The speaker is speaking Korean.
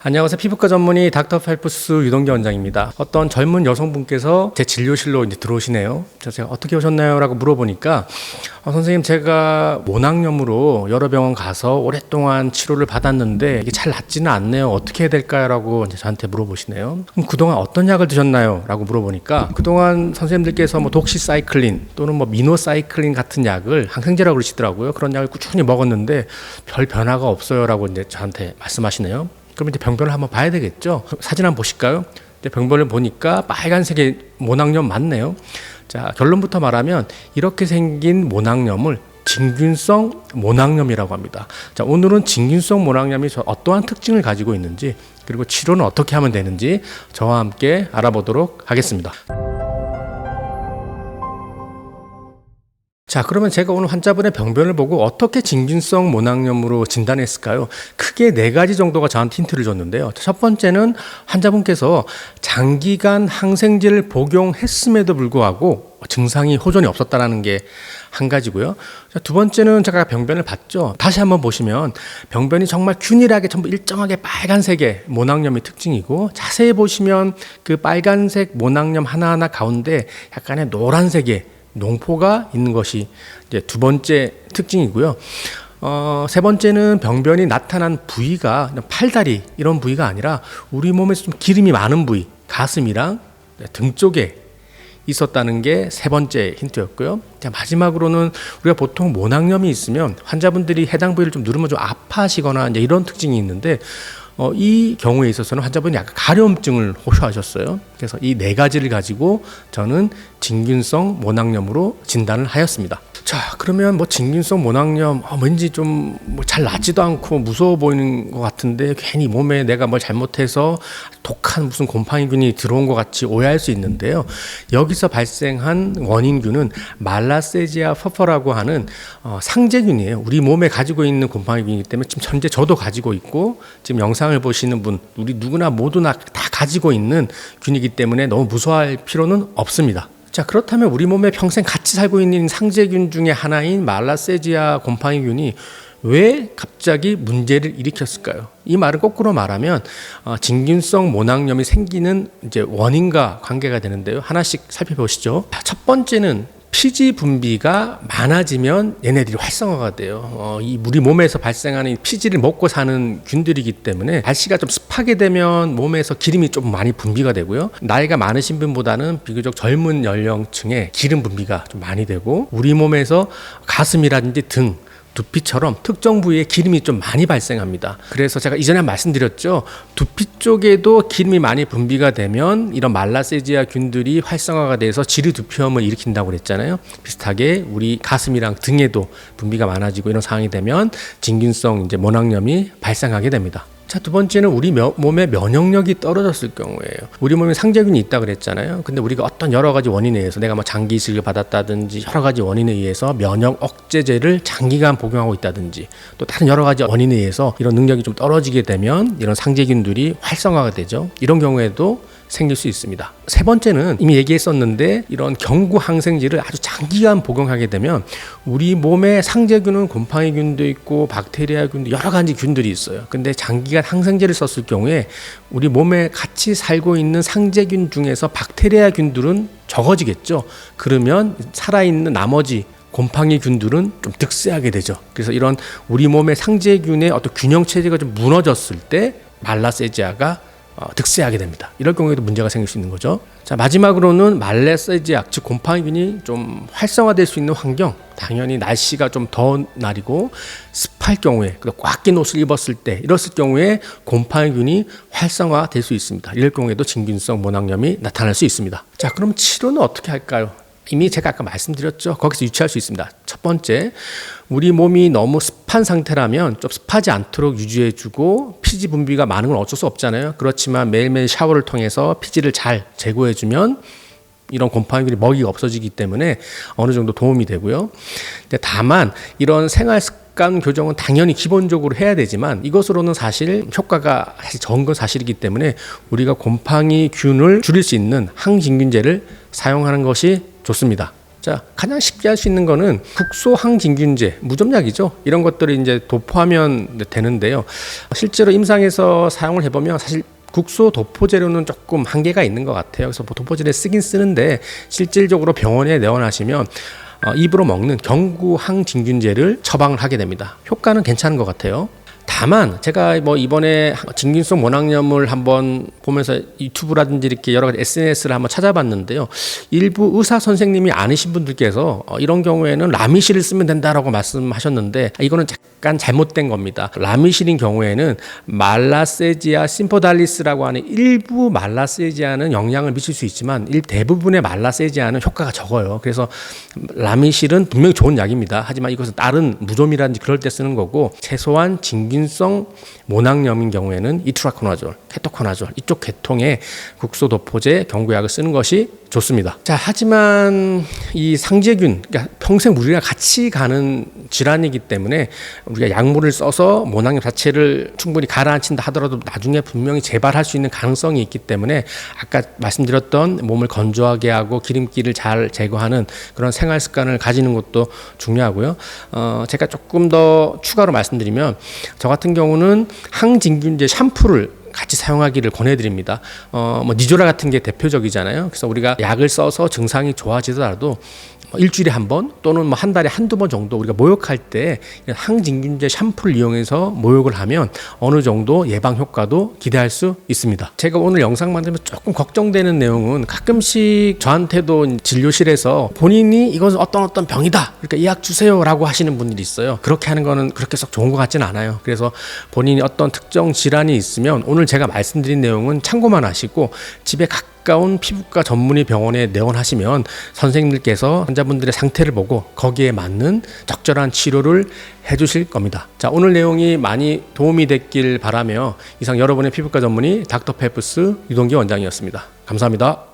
안녕하세요. 피부과 전문의 닥터 팔푸스 유동기 원장입니다. 어떤 젊은 여성분께서 제 진료실로 이제 들어오시네요. 제가 어떻게 오셨나요? 라고 물어보니까 어, 선생님 제가 모낭염으로 여러 병원 가서 오랫동안 치료를 받았는데 이게 잘 낫지는 않네요. 어떻게 해야 될까요? 라고 이제 저한테 물어보시네요. 그럼 그동안 어떤 약을 드셨나요? 라고 물어보니까 그동안 선생님들께서 뭐 독시사이클린 또는 뭐 미노사이클린 같은 약을 항생제라고 그러시더라고요. 그런 약을 꾸준히 먹었는데 별 변화가 없어요. 라고 이제 저한테 말씀하시네요. 그럼 이제 병변을 한번 봐야 되겠죠. 사진 한번 보실까요? 이제 병변을 보니까 빨간색의 모낭염 맞네요. 자 결론부터 말하면 이렇게 생긴 모낭염을 진균성 모낭염이라고 합니다. 자 오늘은 진균성 모낭염이 저 어떠한 특징을 가지고 있는지 그리고 치료는 어떻게 하면 되는지 저와 함께 알아보도록 하겠습니다. 자, 그러면 제가 오늘 환자분의 병변을 보고 어떻게 진균성 모낭염으로 진단했을까요? 크게 네 가지 정도가 저한테 힌트를 줬는데요. 첫 번째는 환자분께서 장기간 항생제를 복용했음에도 불구하고 증상이 호전이 없었다라는 게 한 가지고요. 자, 두 번째는 제가 병변을 봤죠. 다시 한번 보시면 병변이 정말 균일하게 전부 일정하게 빨간색의 모낭염이 특징이고 자세히 보시면 그 빨간색 모낭염 하나하나 가운데 약간의 노란색의 농포가 있는 것이 이제 두 번째 특징이고요. 어, 세 번째는 병변이 나타난 부위가 팔다리 이런 부위가 아니라 우리 몸에서 좀 기름이 많은 부위, 가슴이랑 등 쪽에 있었다는 게 세 번째 힌트였고요. 자, 마지막으로는 우리가 보통 모낭염이 있으면 환자분들이 해당 부위를 좀 누르면 좀 아파하시거나 이제 이런 특징이 있는데 어, 이 경우에 있어서는 환자분이 약간 가려움증을 호소하셨어요. 그래서 이 네 가지를 가지고 저는 진균성 모낭염으로 진단을 하였습니다. 자, 그러면 뭐 진균성 모낭염 어, 왠지 좀 잘 낫지도 않고 무서워 보이는 것 같은데 괜히 몸에 내가 뭘 잘못해서 독한 무슨 곰팡이균이 들어온 것 같이 오해할 수 있는데요. 여기서 발생한 원인균은 말라세지아 퍼퍼라고 하는 어, 상재균이에요. 우리 몸에 가지고 있는 곰팡이균이기 때문에 지금 현재 저도 가지고 있고 지금 영상 을 보시는 분 우리 누구나 모두나 다 가지고 있는 균이기 때문에 너무 무서워할 필요는 없습니다. 자 그렇다면 우리 몸에 평생 같이 살고 있는 상재균 중에 하나인 말라세지아 곰팡이균이 왜 갑자기 문제를 일으켰을까요? 이 말은 거꾸로 말하면 어, 진균성 모낭염이 생기는 이제 원인과 관계가 되는데요. 하나씩 살펴보시죠. 첫 번째는 피지 분비가 많아지면 얘네들이 활성화가 돼요. 어, 이 우리 몸에서 발생하는 피지를 먹고 사는 균들이기 때문에 날씨가 좀 습하게 되면 몸에서 기름이 좀 많이 분비가 되고요. 나이가 많으신 분보다는 비교적 젊은 연령층에 기름 분비가 좀 많이 되고 우리 몸에서 가슴이라든지 등 두피처럼 특정 부위에 기름이 좀 많이 발생합니다. 그래서 제가 이전에 말씀드렸죠. 두피 쪽에도 기름이 많이 분비가 되면 이런 말라세지아 균들이 활성화가 돼서 지리 두피염을 일으킨다고 그랬잖아요. 비슷하게 우리 가슴이랑 등에도 분비가 많아지고 이런 상황이 되면 진균성 이제 모낭염이 발생하게 됩니다. 자, 두 번째는 우리 며, 몸의 면역력이 떨어졌을 경우에요. 우리 몸에 상재균이 있다 그랬잖아요. 근데 우리가 어떤 여러 가지 원인에 의해서 내가 뭐 장기 이식을 받았다든지 여러 가지 원인에 의해서 면역 억제제를 장기간 복용하고 있다든지 또 다른 여러 가지 원인에 의해서 이런 능력이 좀 떨어지게 되면 이런 상재균들이 활성화가 되죠. 이런 경우에도 생길 수 있습니다. 세 번째는 이미 얘기했었는데 이런 경구 항생제를 아주 장기간 복용하게 되면 우리 몸에 상재균은 곰팡이균도 있고 박테리아균도 여러 가지 균들이 있어요. 근데 장기간 항생제를 썼을 경우에 우리 몸에 같이 살고 있는 상재균 중에서 박테리아균들은 적어지겠죠. 그러면 살아있는 나머지 곰팡이 균들은 좀 득세하게 되죠. 그래서 이런 우리 몸의 상재균의 어떤 균형 체제가 좀 무너졌을 때 말라세지아가 어, 득세하게 됩니다. 이럴 경우에도 문제가 생길 수 있는 거죠. 자 마지막으로는 말레세지약 즉 곰팡이균이 좀 활성화될 수 있는 환경 당연히 날씨가 좀 더운 날이고 습할 경우에 꽉 낀 옷을 입었을 때 이랬을 경우에 곰팡이균이 활성화될 수 있습니다. 이럴 경우에도 진균성 모낭염이 나타날 수 있습니다. 자 그럼 치료는 어떻게 할까요? 이미 제가 아까 말씀드렸죠. 거기서 유치할 수 있습니다. 첫 번째, 우리 몸이 너무 습 한 상태라면 좀 습하지 않도록 유지해주고 피지 분비가 많은 건 어쩔 수 없잖아요. 그렇지만 매일매일 샤워를 통해서 피지를 잘 제거해주면 이런 곰팡이들이 먹이가 없어지기 때문에 어느 정도 도움이 되고요. 다만 이런 생활 습관 교정은 당연히 기본적으로 해야 되지만 이것으로는 사실 효과가 사실 적은 건 사실이기 때문에 우리가 곰팡이균을 줄일 수 있는 항진균제를 사용하는 것이 좋습니다. 자, 자, 가장 쉽게 할 수 있는 거는 국소 항진균제, 무좀약이죠. 이런 것들을 이제 도포하면 되는데요. 실제로 임상에서 사용을 해보면 사실 국소 도포 재료는 조금 한계가 있는 것 같아요. 그래서 뭐 도포 재료 쓰긴 쓰는데 실질적으로 병원에 내원하시면 어, 입으로 먹는 경구 항진균제를 처방을 하게 됩니다. 효과는 괜찮은 것 같아요. 다만 제가 뭐 이번에 진균성 모낭염을 한번 보면서 유튜브라든지 이렇게 여러 가지 SNS를 한번 찾아봤는데요. 일부 의사 선생님이 아니신 분들께서 어, 이런 경우에는 라미실을 쓰면 된다라고 말씀하셨는데 이거는 약간 잘못된 겁니다. 라미실인 경우에는 말라세지아 심포달리스라고 하는 일부 말라세지아는 영향을 미칠 수 있지만 일 대부분의 말라세지아는 효과가 적어요. 그래서 라미실은 분명히 좋은 약입니다. 하지만 이것은 다른 무좀이라든지 그럴 때 쓰는 거고 최소한 진균성 모낭염인 경우에는 이트라코나졸, 케토코나졸 이쪽 계통의 국소도포제 경구약을 쓰는 것이 좋습니다. 자, 하지만 이 상재균, 그러니까 평생 우리가 같이 가는 질환이기 때문에 우리가 약물을 써서 모낭염 자체를 충분히 가라앉힌다 하더라도 나중에 분명히 재발할 수 있는 가능성이 있기 때문에 아까 말씀드렸던 몸을 건조하게 하고 기름기를 잘 제거하는 그런 생활 습관을 가지는 것도 중요하고요. 어, 제가 조금 더 추가로 말씀드리면 저 같은 경우는 항진균제 샴푸를 같이 사용하기를 권해드립니다. 어, 뭐 니조라 같은 게 대표적이잖아요. 그래서 우리가 약을 써서 증상이 좋아지더라도 뭐 일주일에 한 번 또는 뭐 한 달에 한두 번 정도 우리가 모욕할 때 항진균제 샴푸를 이용해서 모욕을 하면 어느 정도 예방 효과도 기대할 수 있습니다. 제가 오늘 영상 만들면 조금 걱정되는 내용은 가끔씩 저한테도 진료실에서 본인이 이것은 어떤 어떤 병이다. 그러니까 이 약 주세요라고 하시는 분들이 있어요. 그렇게 하는 거는 그렇게 썩 좋은 것 같지는 않아요. 그래서 본인이 어떤 특정 질환이 있으면 오늘 제가 말씀드린 내용은 참고만 하시고 집에 각 가까운 피부과 전문의 병원에 내원하시면 선생님들께서 환자분들의 상태를 보고 거기에 맞는 적절한 치료를 해주실 겁니다. 자, 오늘 내용이 많이 도움이 됐길 바라며 이상 여러분의 피부과 전문의 닥터 페프스 유동기 원장이었습니다. 감사합니다.